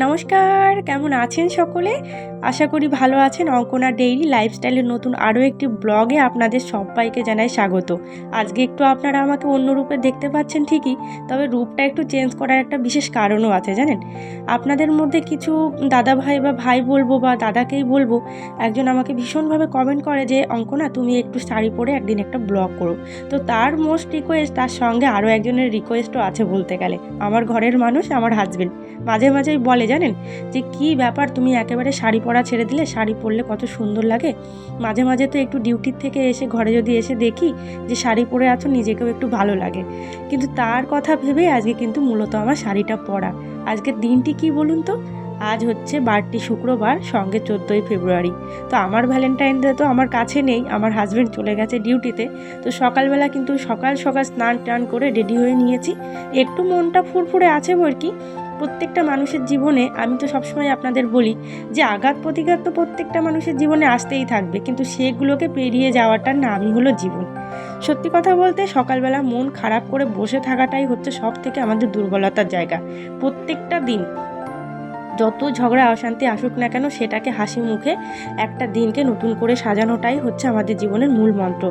নমস্কার কেমন আছেন সকলে? আশা করি ভালো আছেন অঙ্কনা ডেইলি লাইফস্টাইলের নতুন আরও একটি ব্লগে আপনাদের সবাইকে জানাই স্বাগত। আজকে একটু আপনারা আমাকে অন্য রূপে দেখতে পাচ্ছেন ঠিকই, তবে রূপটা একটু চেঞ্জ করার একটা বিশেষ কারণও আছে, জানেন? আপনাদের মধ্যে কিছু দাদা ভাই বা ভাই বলব বা দাদাকেই বলব, একজন আমাকে ভীষণভাবে কমেন্ট করে যে, অঙ্কনা, তুমি একটু শাড়ি পরে একদিন একটা ব্লগ করো। তো তার মোস্ট রিকোয়েস্ট তার সঙ্গে আরও একজনের রিকোয়েস্টও আছে বলতে গেলে। আমার ঘরের মানুষ, আমার হাজবেন্ড মাঝে মাঝেই বলে, জানেন? যে, কি ব্যাপার? তুমি একেবারে শাড়ি পরা ছেড়ে দিলে শাড়ি পরলে কত সুন্দর লাগে। মাঝে মাঝে তো একটু ডিউটির থেকে এসে ঘরে যদি এসে দেখি যে শাড়ি পরে আছো, নিজেকেও একটু ভালো লাগে। কিন্তু তার কথা ভেবেই আজকে কিন্তু মূলত আমার শাড়িটা পরা। আজকের দিনটি কি বলুন তো? আজ হচ্ছে বারটি শুক্রবার, সঙ্গে চোদ্দোই ফেব্রুয়ারি। তো আমার ভ্যালেন্টাইন ডে তো আমার কাছে নেই, আমার হাজব্যান্ড চলে গেছে ডিউটিতে তো। সকালবেলা কিন্তু সকাল সকাল স্নান টান করে রেডি হয়ে নিয়েছি। একটু মনটা ফুরফুরে আছে বই কি প্রত্যেকটা মানুষের জীবনে, আমি তো সবসময় আপনাদের বলি যে আঘাত প্রতিঘাত তো প্রত্যেকটা মানুষের জীবনে আসতেই থাকবে, কিন্তু সেগুলোকে পেরিয়ে যাওয়াটার নামই হলো জীবন। সত্যি কথা বলতে সকালবেলা মন খারাপ করে বসে থাকাটাই হচ্ছে সব থেকে আমাদের দুর্বলতার জায়গা। প্রত্যেকটা দিন যত ঝগড়া অশান্তি আসুক না কেন, সেটাকে হাসি মুখে একটা দিনকে নতুন করে সাজানোটাই হচ্ছে আমাদের জীবনের মূল মন্ত্র।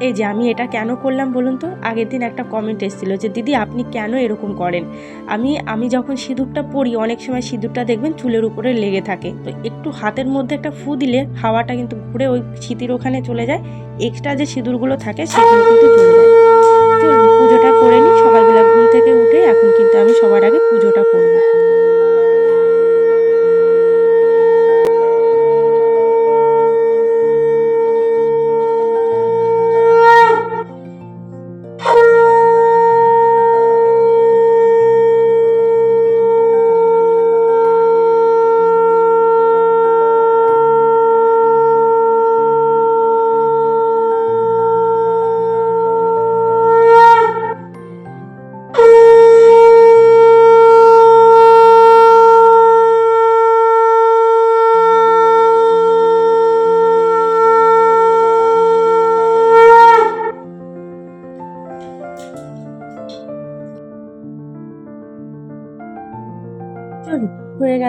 এই যে আমি এটা কেন করলাম বলুন তো? আগের দিন একটা কমেন্ট এসেছিল যে, দিদি, আপনি কেন এরকম করেন? আমি আমি যখন সিঁদুরটা পরি, অনেক সময় সিঁদুরটা দেখবেন চুলের উপরে লেগে থাকে। তো একটু হাতের মধ্যে একটা ফু দিলে হাওয়াটা কিন্তু ঘুরে ওই স্মৃতির ওখানে চলে যায়। এক্সট্রা যে সিঁদুরগুলো থাকে, সেগুলো কিন্তু চলে যায়। চলুন, পুজোটা করে নিই। সকালবেলা ঘুম থেকে উঠে এখন কিন্তু আমি সবার আগে পুজোটা করব।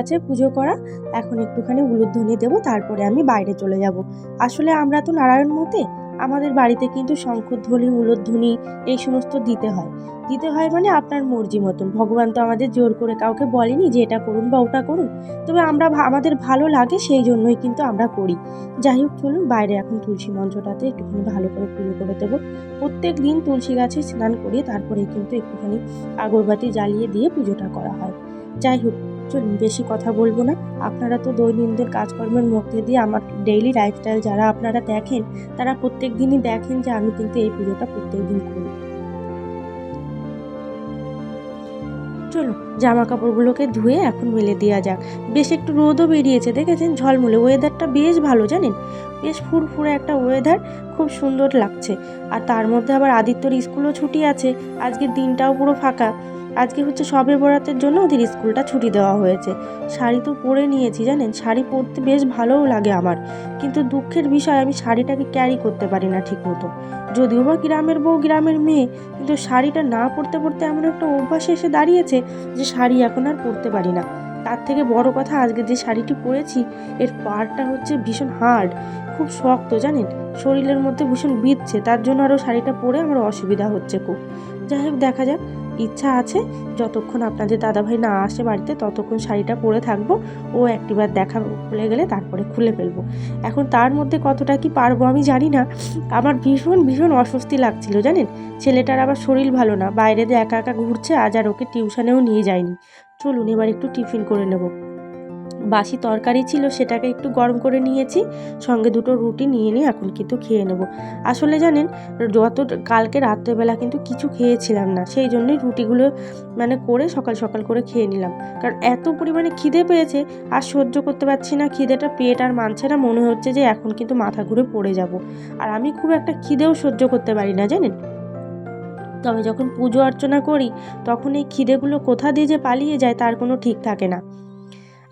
গেছে পুজো করা। এখন একটুখানি উলুধ্বনি দেবো, তারপরে আমি বাইরে চলে যাব। আসলে আমরা তো নারায়ণ মতে আমাদের বাড়িতে কিন্তু শঙ্খধ্বনি, উলুধ্বনি এই সমস্ত দিতে হয়। দিতে হয় মানে আপনার মর্জি মতন। ভগবান তো আমাদের জোর করে কাউকে বলেনি যে এটা করুন বা ওটা করুন। তবে আমরা আমাদের ভালো লাগে সেই জন্যই কিন্তু আমরা করি। যাই হোক, চলুন বাইরে এখন তুলসী মঞ্চটাতে একটুখানি ভালো করে পুজো করে দেবো। প্রত্যেক দিন তুলসী গাছে স্নান করিয়ে তারপরে কিন্তু একটুখানি আগরবাতি জ্বালিয়ে দিয়ে পুজোটা করা হয়। যাই হোক চলুন বেশি কথা বলব না। আপনারা তো দৈনন্দিন কাজকর্মের মধ্যে দিয়ে আমার ডেইলি লাইফস্টাইল যারা আপনারা দেখেন, তারা প্রত্যেক দিনই দেখেন যে আমি কিন্তু এই পুজোটা প্রত্যেক দিন করি। চলো জামা কাপড়গুলোকে ধুয়ে এখন মেলে দেওয়া যাক। বেশ একটু রোদও বেরিয়েছে, দেখেছেন? ঝলমলে। ওয়েদারটা বেশ ভালো, জানেন? বেশ ফুরফুরে একটা ওয়েদার খুব সুন্দর লাগছে। আর তার মধ্যে আবার আদিত্যর স্কুলও ছুটি আছে। আজকের দিনটাও পুরো ফাঁকা। আজকে হচ্ছে সবে বরাতের জন্য ওদের স্কুলটা ছুটি দেওয়া হয়েছে। শাড়ি তো পরে নিয়েছি, জানেন? শাড়ি পরতে বেশ ভালোও লাগে আমার। কিন্তু দুঃখের বিষয়, আমি শাড়িটাকে ক্যারি করতে পারি না ঠিকমতো। যদিও বা গ্রামের বউ গ্রামের মেয়ে, কিন্তু শাড়িটা না পরতে পরতে এমন একটা অভ্যাসে এসে দাঁড়িয়েছে যে শাড়ি এখন আর পরতে পারি না। তার থেকে বড় কথা, আজকে যে শাড়িটি পরেছি, এর পাড়টা হচ্ছে ভীষণ হার্ড খুব শক্ত, জানেন? শরীরের মধ্যে ভীষণ বিঁধছে, তার জন্য আরও শাড়িটা পরে আমার অসুবিধা হচ্ছে খুব। যাই হোক, দেখা যাক। ইচ্ছা আছে, যতক্ষণ আপনাদের দাদাভাই না আসে বাড়িতে, ততক্ষণ শাড়িটা পরে থাকব, ও একটিবার দেখা খুলে গেলে তারপরে খুলে ফেলব। এখন তার মধ্যে কতটা কি পারব আমি জানি না। আমার ভীষণ ভীষণ অস্বস্তি লাগছিল, জানেন? ছেলেটার আবার শরীর ভালো না, বাইরে একা একা ঘুরছে, আজ আর ওকে টিউশনেও নিয়ে যায়নি। চলুন, এবার একটু টিফিন করে নেব। বাসি তরকারি ছিল সেটাকে একটু গরম করে নিয়েছি, সঙ্গে দুটো রুটি নিয়ে নিয়ে এখন কিন্তু খেয়ে নেব। আসলে জানেন, যত কালকে রাত্রেবেলা কিন্তু কিছু খেয়েছিলাম না, সেই জন্যই রুটিগুলো মানে করে সকাল সকাল করে খেয়ে নিলাম। কারণ এত পরিমাণে খিদে পেয়েছে, আর সহ্য করতে পারছি না, খিদেটা পেট আর মানছে না, মনে হচ্ছে যে এখন কিন্তু মাথা ঘুরে পড়ে যাব। আর আমি খুব একটা খিদেও সহ্য করতে পারি না, জানেন? তবে যখন পুজো অর্চনা করি, তখন এই খিদেগুলো কোথা দিয়ে যে পালিয়ে যায় তার কোনো ঠিক থাকে না।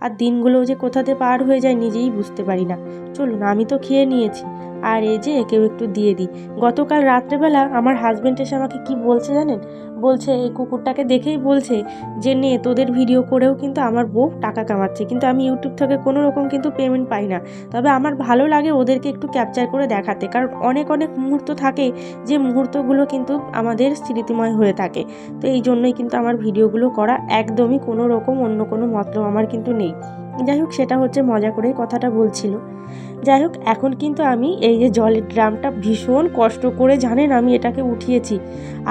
আর দিনগুলো যে কোথাতে পার হয়ে যায় নিজেই বুঝতে পারি না। চলুন, আমি তো খেয়ে নিয়েছি। আর এই যে একেও একটু দিয়ে দিই। গতকাল রাত্রেবেলা আমার হাজব্যান্ড এসে আমাকে কি বলছে জানেন? বলছে, এই কুকুরটাকে দেখেই বলছে যে, নে, তোদের ভিডিও করেও কিন্তু আমার বউ টাকা কামাচ্ছে। কিন্তু আমি ইউটিউব থেকে কোনো রকম কিন্তু পেমেন্ট পাই না। তবে আমার ভালো লাগে ওদেরকে একটু ক্যাপচার করে দেখাতে। কারণ অনেক অনেক মুহূর্ত থাকে যে, মুহূর্তগুলো কিন্তু আমাদের স্মৃতিময় হয়ে থাকে। তো এই জন্যই কিন্তু আমার ভিডিওগুলো করা একদমই কোনো রকম অন্য কোনো মতলব আমার কিন্তু নেই। যাই হোক সেটা হচ্ছে মজা করেই কথাটা বলছিল। যাই হোক এখন কিন্তু আমি এই যে জলের ড্রামটা ভীষণ কষ্ট করে জানেন আমি এটাকে উঠিয়েছি।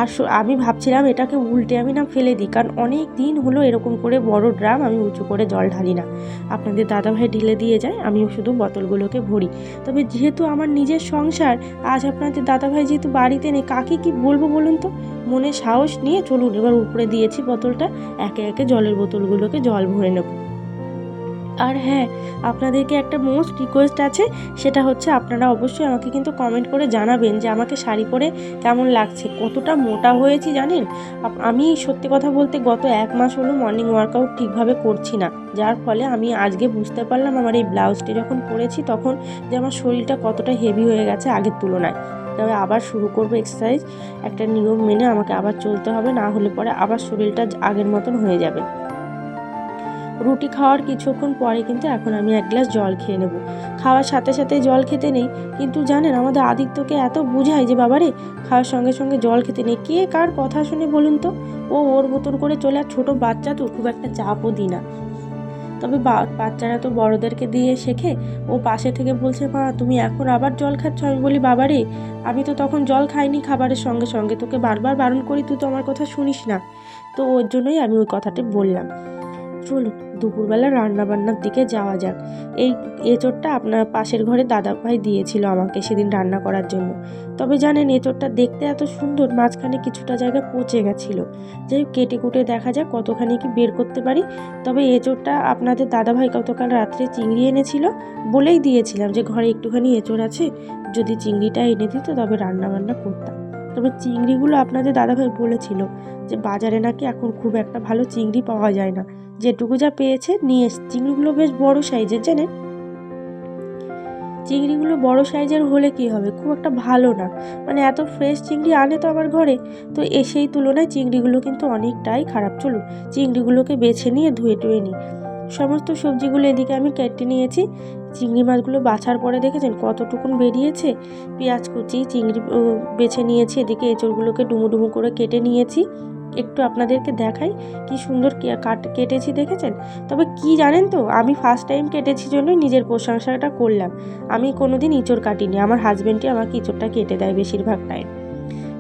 আর আমি ভাবছিলাম এটাকে উল্টে আমি না ফেলে দিই, কারণ অনেক দিন হলো এরকম করে বড় ড্রাম আমি উঁচু করে জল ঢালি না। আপনাদের দাদাভাই ঢেলে দিয়ে যায়, আমিও শুধু বোতলগুলোকে ভরি। তবে যেহেতু আমার নিজের সংসার, আজ আপনাদের দাদাভাই যেহেতু বাড়িতে নেই, কাকে কি বলব বলুন তো? মনে সাহস নিয়ে চলুন, এবার উপরে দিয়েছি বোতলটা, একে একে জলের বোতলগুলোকে জল ভরে নেব। আর হ্যাঁ আপনাদেরকে একটা মোস্ট রিকোয়েস্ট আছে, সেটা হচ্ছে আপনারা অবশ্যই আমাকে কিন্তু কমেন্ট করে জানাবেন যে আমাকে শাড়ি পরে কেমন লাগছে, কতটা মোটা হয়েছি জানেন? আমি সত্যি কথা বলতে গত এক মাস হলো মর্নিং ওয়ার্কআউট ঠিকভাবে করছি না, যার ফলে আমি আজকে বুঝতে পারলাম আমার এই ব্লাউজটি যখন পরেছি তখন যে আমার শরীরটা কতটা হেভি হয়ে গেছে আগের তুলনায়। তবে আবার শুরু করব এক্সারসাইজ একটা নিয়ম মেনে আমাকে আবার চলতে হবে, না হলে পরে আবার শরীরটা আগের মতন হয়ে যাবে। রুটি খাওয়ার কিছুক্ষণ পরে কিন্তু এখন আমি এক গ্লাস জল খেয়ে নেব। খাওয়ার সাথে সাথে জল খেতে নেই। কিন্তু জানেন, আমাদের আদিত্যকে এত বুঝাই যে, বাবারে, খাওয়ার সঙ্গে সঙ্গে জল খেতে নেই। কে কার কথা শুনে বলুন তো? ও ওর মতন করে চলে, আর ছোটো বাচ্চা তো খুব একটা চাপও দিই না। তবে বাচ্চারা তো বড়োদেরকে দিয়ে শেখে। ও পাশে থেকে বলছে, মা, তুমি এখন আবার জল খাচ্ছ? আমি বলি, বাবারে, আমি তো তখন জল খাইনি খাবারের সঙ্গে সঙ্গে। তোকে বারবার বারণ করি, তুই তো আমার কথা শুনিস না। তো ওর জন্যই আমি ওই কথাটি বললাম। চলুন, দুপুরবেলা রান্নাবান্নার দিকে যাওয়া যাক। এই এঁচোড়টা আপনার পাশের ঘরে দাদাভাই দিয়েছিল আমাকে সেদিন রান্না করার জন্য। তবে জানেন, এঁচোড়টা দেখতে এত সুন্দর, মাঝখানে কিছুটা জায়গা পচে গেছিল। যাই হোক, কেটে কুটে দেখা যাক কতখানি কি বের করতে পারি। তবে এঁচোড়টা আপনাদের দাদাভাই গতকাল রাত্রে চিংড়ি এনেছিল বলেই দিয়েছিলাম যে ঘরে একটুখানি এঁচোড় আছে, যদি চিংড়িটা এনে দিত তবে রান্নাবান্না করতাম। তবে চিংড়িগুলো আপনাদের দাদাভাই বলেছিল যে বাজারে নাকি এখন খুব একটা ভালো চিংড়ি পাওয়া যায় না। যেটুকু যা পেয়েছে, নিয়ে এসে চিংড়িগুলো বেশ বড় সাইজের, জানেন? চিংড়িগুলো বড় সাইজের হলে কি হবে? খুব একটা ভালো না। মানে এত ফ্রেশ চিংড়ি আনে তো আমার ঘরে। তো এ সেই তুলনায় চিংড়িগুলো কিন্তু অনেকটাই খারাপ। চলুন, চিংড়িগুলোকে বেছে নিয়ে ধুয়ে টুয়ে নিই। সমস্ত সবজিগুলো এদিকে আমি কেটে নিয়েছি। চিংড়ি মাছগুলো বাছার পরে দেখেছেন কতটুকুন বেরিয়েছে? পেঁয়াজ কুচি, চিংড়ি বেছে নিয়েছি। এদিকে এঁচড়গুলোকে ডুমু ডুমু করে কেটে নিয়েছি। একটু আপনাদেরকে দেখাই কি সুন্দর কাট, কেটেছি দেখেছেন? তবে কি জানেন তো, আমি ফার্স্ট টাইম কেটেছি জন্যই নিজের প্রশংসাটা করলাম। আমি কোনো দিন ইঁচড় কাটিনি, আমার হাজব্যান্ডই আমাকে ইঁচড়টা কেটে দেয় বেশিরভাগ টাইম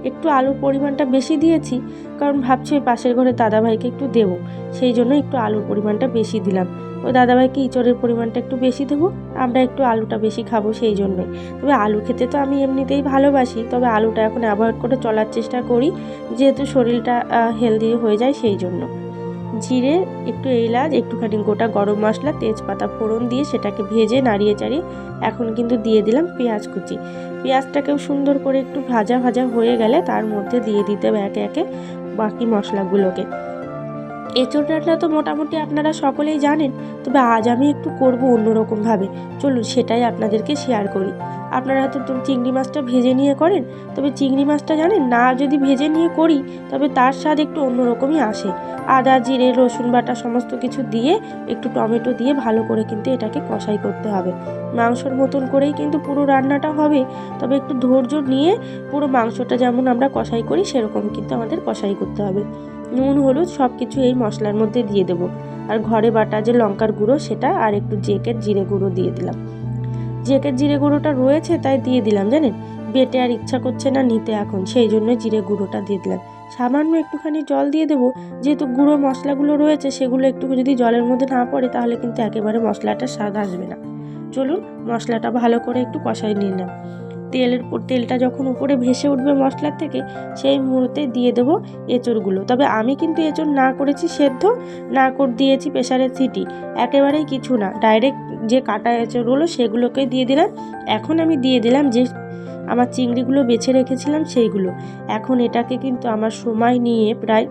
একটু আলুর পরিমাণটা বেশি দিয়েছি, কারণ ভাবছি ওই পাশের ঘরে দাদাভাইকে একটু দেবো, সেই জন্য একটু আলুর পরিমাণটা বেশি দিলাম। ওই দাদাভাইকে ইঁচড়ের পরিমাণটা একটু বেশি দেবো, আমরা একটু আলুটা বেশি খাব সেই জন্যই তবে আলু খেতে তো আমি এমনিতেই ভালোবাসি, তবে আলুটা এখন অ্যাভয়েড করে চলার চেষ্টা করি, যেহেতু শরীরটা হেলদি হয়ে যায় সেই জন্য। জিরে, একটু এলাচ, একটুখানি গোটা গরম মশলা, তেজপাতা ফোড়ন দিয়ে সেটাকে ভেজে নাড়িয়ে চাড়িয়ে এখন কিন্তু দিয়ে দিলাম পেঁয়াজ কুচি। পেঁয়াজটাকেও সুন্দর করে একটু ভাজা ভাজা হয়ে গেলে তার মধ্যে দিয়ে দিতে হবে একে একে বাকি মশলাগুলোকে। এঁচড় তো মোটামুটি আপনারা সকলেই জানেন, তবে আজ আমি একটু করব অন্যরকমভাবে। চলুন, সেটাই আপনাদেরকে শেয়ার করি। আপনারা হয়তো চিংড়ি মাছটা ভেজে নিয়ে করেন, তবে চিংড়ি মাছটা জানেন না, যদি ভেজে নিয়ে করি, তবে তার স্বাদ একটু অন্যরকমই আসে। আদা, জিরে, রসুন বাটা সমস্ত কিছু দিয়ে, একটু টমেটো দিয়ে ভালো করে কিন্তু এটাকে কষাই করতে হবে। মাংসর মতন করেই কিন্তু পুরো রান্নাটা হবে, তবে একটু ধৈর্য নিয়ে পুরো মাংসটা যেমন আমরা কষাই করি, সেরকম কিন্তু আমাদের কষাই করতে হবে। নুন, হলুদ সব কিছু এই মশলার মধ্যে দিয়ে দেবো। আর ঘরে বাটা যে লঙ্কার গুঁড়ো, সেটা আর একটু জেকের জিরে গুঁড়ো দিয়ে দিলাম। জেকের জিরে গুঁড়োটা রয়েছে, তাই দিয়ে দিলাম, জানেন? বেটে আর ইচ্ছা করছে না নিতে এখন, সেই জন্য জিরে গুঁড়োটা দিয়ে দিলাম। সামান্য একটুখানি জল দিয়ে দেবো, যেহেতু গুঁড়ো মশলাগুলো রয়েছে, সেগুলো একটু যদি জলের মধ্যে না পড়ে, তাহলে কিন্তু একেবারে মশলাটার স্বাদ আসবে না। চলুন, মশলাটা ভালো করে একটু কষাই নিলাম। তেলের তেলটা যখন উপরে ভেসে উঠবে মশলার থেকে, সেই মুহূর্তে দিয়ে দেবো এঁচড়গুলো। তবে আমি কিন্তু এঁচড় না করেছি সেদ্ধ, না করে, দিয়েছি প্রেশারের সিটি। একেবারেই কিছু না। ডাইরেক্ট যে কাটা এঁচড়গুলো সেগুলোকে দিয়ে দিলাম। এখন আমি দিয়ে দিলাম যে আমার চিংড়িগুলো বেছে রেখেছিলাম সেইগুলো। এখন এটাকে কিন্তু আমার সময় নিয়ে প্রায়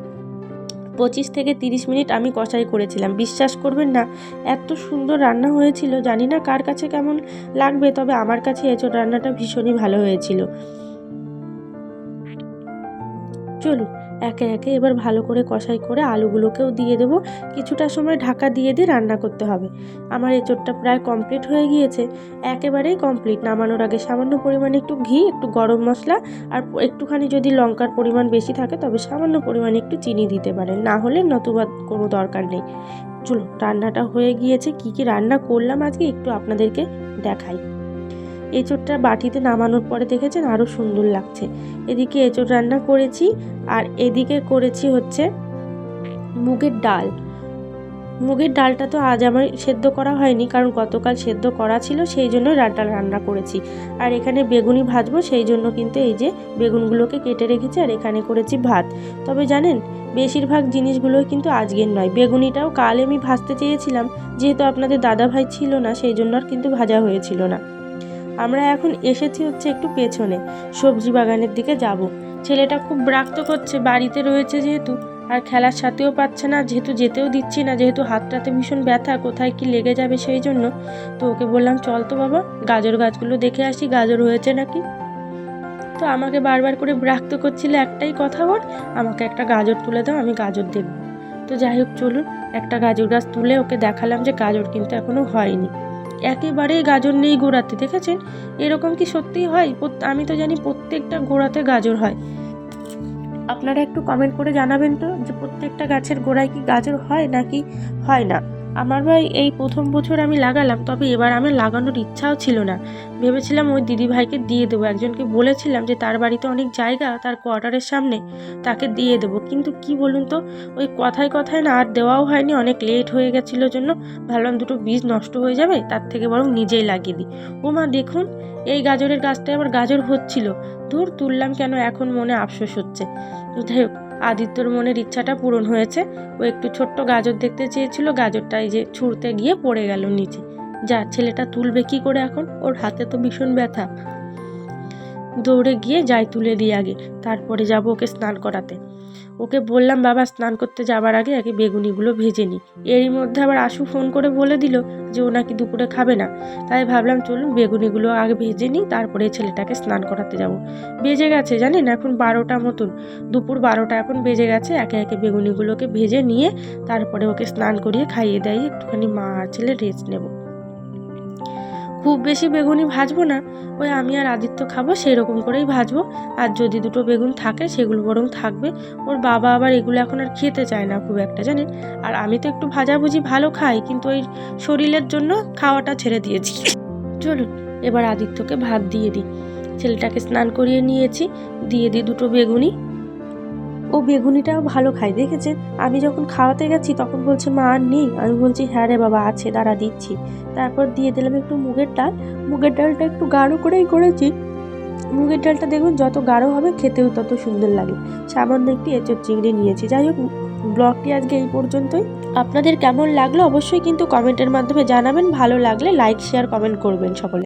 পঁচিশ থেকে তিরিশ মিনিট আমি কষাই করেছিলাম। বিশ্বাস করবেন না, এত সুন্দর রান্না হয়েছিল, জানি না কার কাছে কেমন লাগবে, তবে আমার কাছে এঁচড় রান্নাটা ভীষণই ভালো হয়েছিল। চলুন একে একে এবার ভালো করে কষাই করে আলুগুলোকেও দিয়ে দেবো। কিছুটা সময় ঢাকা দিয়ে দিয়ে রান্না করতে হবে। আমার এঁচোড়টা প্রায় কমপ্লিট হয়ে গিয়েছে। একেবারেই কমপ্লিট নামানোর আগে সামান্য পরিমাণে একটু ঘি, একটু গরম মশলা আর একটুখানি যদি লঙ্কার পরিমাণ বেশি থাকে তবে সামান্য পরিমাণে একটু চিনি দিতে পারেন। না হলে নতুবা কোনো দরকার নেই। চলুন, রান্নাটা হয়ে গিয়েছে। কি কি রান্না করলাম আজকে একটু আপনাদেরকে দেখাই। এঁচোড়টা বাটিতে নামানোর পরে দেখেছেন আরও সুন্দর লাগছে। এদিকে এঁচোড় রান্না করেছি আর এদিকে করেছি হচ্ছে মুগের ডাল। মুগের ডালটা তো আজ আমার সেদ্ধ করা হয়নি কারণ গতকাল সেদ্ধ করা ছিল, সেই জন্য ডালটা রান্না করেছি। আর এখানে বেগুনি ভাজবো, সেই জন্য কিন্তু এই যে বেগুনগুলোকে কেটে রেখেছি আর এখানে করেছি ভাত। তবে জানেন, বেশিরভাগ জিনিসগুলোই কিন্তু আজকের নয়। বেগুনিটাও কাল আমি ভাজতে চেয়েছিলাম, যেহেতু আপনাদের দাদা ভাই ছিল না, সেই জন্য আর কিন্তু ভাজা হয়েছিল না। আমরা এখন এসেছি হচ্ছে একটু পেছনে, সবজি বাগানের দিকে যাব। ছেলেটা খুব ব্রাক্ত করছে, বাড়িতে রয়েছে যেহেতু, আর খেলার সাথেও পাচ্ছে না, যেহেতু যেতেও দিচ্ছি না, যেহেতু হাতটাতে ভীষণ ব্যথা, কোথায় কি লেগে যাবে সেই জন্য। তো ওকে বললাম, চল তো বাবা, গাজর গাছগুলো দেখে আসি, গাজর হয়েছে নাকি? তো আমাকে বারবার করে ব্রাক্ত করছিল, একটাই কথা বল, আমাকে একটা গাজর তুলে দাও, আমি গাজর দেখব। তো যাই হোক, চলুন, একটা গাজর গাছ তুলে ওকে দেখালাম যে গাজর কিন্তু এখনও হয়নি। একেবারেই গাজর নেই গোড়াতে, দেখেছেন? এরকম কি সত্যি হয়? আমি তো জানি প্রত্যেকটা গোড়াতে গাজর হয়। আপনারা একটু কমেন্ট করে জানাবেন তো যে প্রত্যেকটা গাছের গোড়ায় কি গাজর হয় নাকি হয় না? আমার ভাই এই প্রথম বছর আমি লাগালাম, তবে এবার আমার লাগানোর ইচ্ছাও ছিল না। ভেবেছিলাম ওই দিদি ভাইকে দিয়ে দেবো। একজনকে বলেছিলাম যে তার বাড়িতে অনেক জায়গা, তার কোয়ার্টারের সামনে তাকে দিয়ে দেবো। কিন্তু কি বলুন তো, ওই কথায় কথায় না, আর দেওয়াও হয়নি। অনেক লেট হয়ে গেছিল জন্য ভাবলাম দুটো বীজ নষ্ট হয়ে যাবে, তার থেকে বরং নিজেই লাগিয়ে দিই। ও মা, দেখুন, এই গাজরের গাছটায় আবার গাজর হচ্ছিল। দূর তুললাম কেন? এখন মনে আফসোস হচ্ছে। যাই হোক আদিত্যর মনের ইচ্ছাটা পূরণ হয়েছে। ও একটু ছোট্ট গাজর দেখতে চেয়েছিল, গাজরটা এই যে ছুঁড়তে গিয়ে পড়ে গেল নিচে। যা ছেলেটা তুলবে কি করে এখন? ওর হাতে তো ভীষণ ব্যথা। দৌড়ে গিয়ে যাই তুলে দিই আগে, তারপরে যাব ওকে স্নান করাতে। ওকে বললাম, বাবা, স্নান করতে যাবার আগে আগে বেগুনিগুলো ভেজে নিই এরই মধ্যে আবার আশু ফোন করে বলে দিল যে ও নাকি দুপুরে খাবে না। তাই ভাবলাম, চলুন, বেগুনিগুলো আগে ভেজে নিই, তারপরে ছেলেটাকে স্নান করাতে যাব। বেজে গেছে, জানেন? এখন বারোটা মতন। দুপুর বারোটা এখন বেজে গেছে। একে একে বেগুনিগুলোকে ভেজে নিয়ে তারপরে ওকে স্নান করিয়ে খাইয়ে দেয় একটুখানি মা আর ছেলে রেস্ট নেব। খুব বেশি বেগুনি ভাজবো না, ওই আমি আর আদিত্য খাব সেই রকম করেই ভাজবো। আর যদি দুটো বেগুন থাকে সেগুলো বরং থাকবে। ওর বাবা আবার এগুলো এখন আর খেতে চায় না খুব একটা, জানেন? আর আমি তো একটু ভাজাভুজি ভালো খাই, কিন্তু ওই শরীরের জন্য খাওয়াটা ছেড়ে দিয়েছি। চলুন, এবার আদিত্যকে ভাত দিয়ে দিই। ছেলেটাকে স্নান করিয়ে নিয়েছি, দিয়ে দিই দুটো বেগুনি। ও বেগুনিটাও ভালো খায়, দেখেছেন? আমি যখন খাওয়াতে গেছি, তখন বলছে, মা, আর নেই। আমি বলছি হ্যাঁ রে বাবা, আছে, দাঁড়া, দিচ্ছি। তারপর দিয়ে দিলাম একটু মুগের ডাল। মুগের ডালটা একটু গাঢ় করেই করেছি। মুগের ডালটা দেখুন, যত গাঢ় হবে, খেতেও তত সুন্দর লাগে। সামান্য একটি এঁচোর চিংড়ি নিয়েছি। যাই হোক, ব্লগটি আজকে এই পর্যন্তই। আপনাদের কেমন লাগল, অবশ্যই কিন্তু কমেন্টের মাধ্যমে জানাবেন। ভালো লাগলে লাইক, শেয়ার, কমেন্ট করবেন সকলে।